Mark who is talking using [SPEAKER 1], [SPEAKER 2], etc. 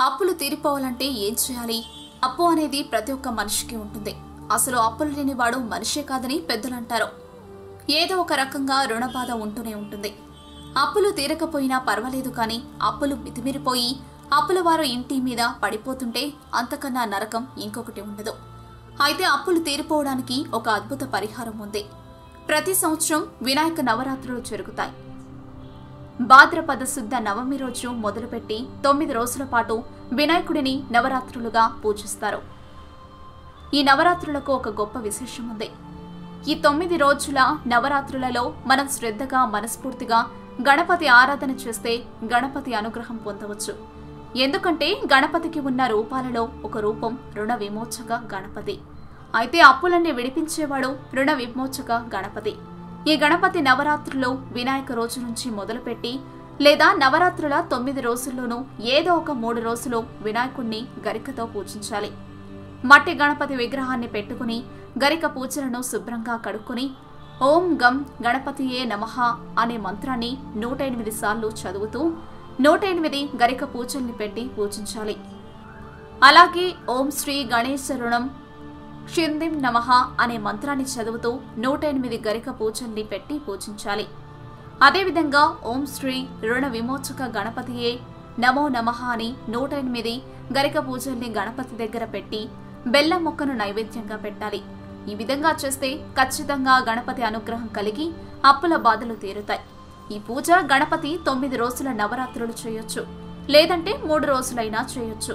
[SPEAKER 1] అప్పులు తీరిపోవాలంటే ఏం చేయాలి? అప్పు అనేది ప్రతి ఒక్క మనిషికి ఉంటుంది. అసలు అప్పులు లేనివాడు మనిషే కాదని పెద్దలు అంటారు ఏదో ఒక రకంగా రుణ బాధ ఉంటూనే ఉంటుంది. అప్పులు తీరకపోయినా పర్వాలేదు కానీ అప్పులు మితిమిరిపోయి అప్పుల వారు ఇంటి మీద పడిపోతుంటే అంతకన్నా నరకం ఇంకొకటి ఉండదు. అయితే అప్పులు తీరిపోవడానికి ఒక అద్భుత పరిహారం ఉంది. ప్రతి సంవత్సరం వినాయక నవరాత్రులు జరుగుతాయి. భాద్రపద శుద్ధ నవమి రోజు మొదలుపెట్టి తొమ్మిది రోజుల పాటు వినాయకుడిని నవరాత్రులుగా పూజిస్తారు. ఈ నవరాత్రులకు ఒక గొప్ప విశేషం ఉంది ఈ తొమ్మిది రోజుల నవరాత్రులలో మనం శ్రద్ధగా మనస్ఫూర్తిగా గణపతి ఆరాధన చేస్తే గణపతి అనుగ్రహం పొందవచ్చు. ఎందుకంటే గణపతికి ఉన్న రూపాలలో ఒక రూపం రుణ విమోచక గణపతి. అయితే అప్పులన్నీ విడిపించేవాడు రుణ విమోచక గణపతి. ఈ గణపతి నవరాత్రులు వినాయక రోజు నుంచి మొదలుపెట్టి లేదా నవరాత్రుల తొమ్మిది రోజుల్లోనూ ఏదో ఒక మూడు రోజులు వినాయకుణ్ణి గరికతో పూజించాలి. మట్టి గణపతి విగ్రహాన్ని పెట్టుకుని గరిక పూజలను శుభ్రంగా కడుక్కుని ఓం గం గణపతియే నమః అనే మంత్రాన్ని నూట ఎనిమిది సార్లు చదువుతూ నూట ఎనిమిది గరిక పూజల్ని పెట్టి పూజించాలి. అలాగే ఓం శ్రీ గణేశ రుణం షిందిం నమః అనే మంత్రాన్ని చదువుతూ నూట ఎనిమిది గరిక పూజల్ని పెట్టి పూజించాలి. అదేవిధంగా ఓం శ్రీ రుణ విమోచక గణపతియే నమో నమః అని నూట ఎనిమిది గరిక పూజల్ని గణపతి దగ్గర పెట్టి బెల్లం మొక్కను నైవేద్యంగా పెట్టాలి. ఈ విధంగా చేస్తే ఖచ్చితంగా గణపతి అనుగ్రహం కలిగి అప్పుల బాధలు తీరుతాయి. ఈ పూజ గణపతి తొమ్మిది రోజుల నవరాత్రులు చేయొచ్చు. లేదంటే మూడు రోజులైనా చేయొచ్చు.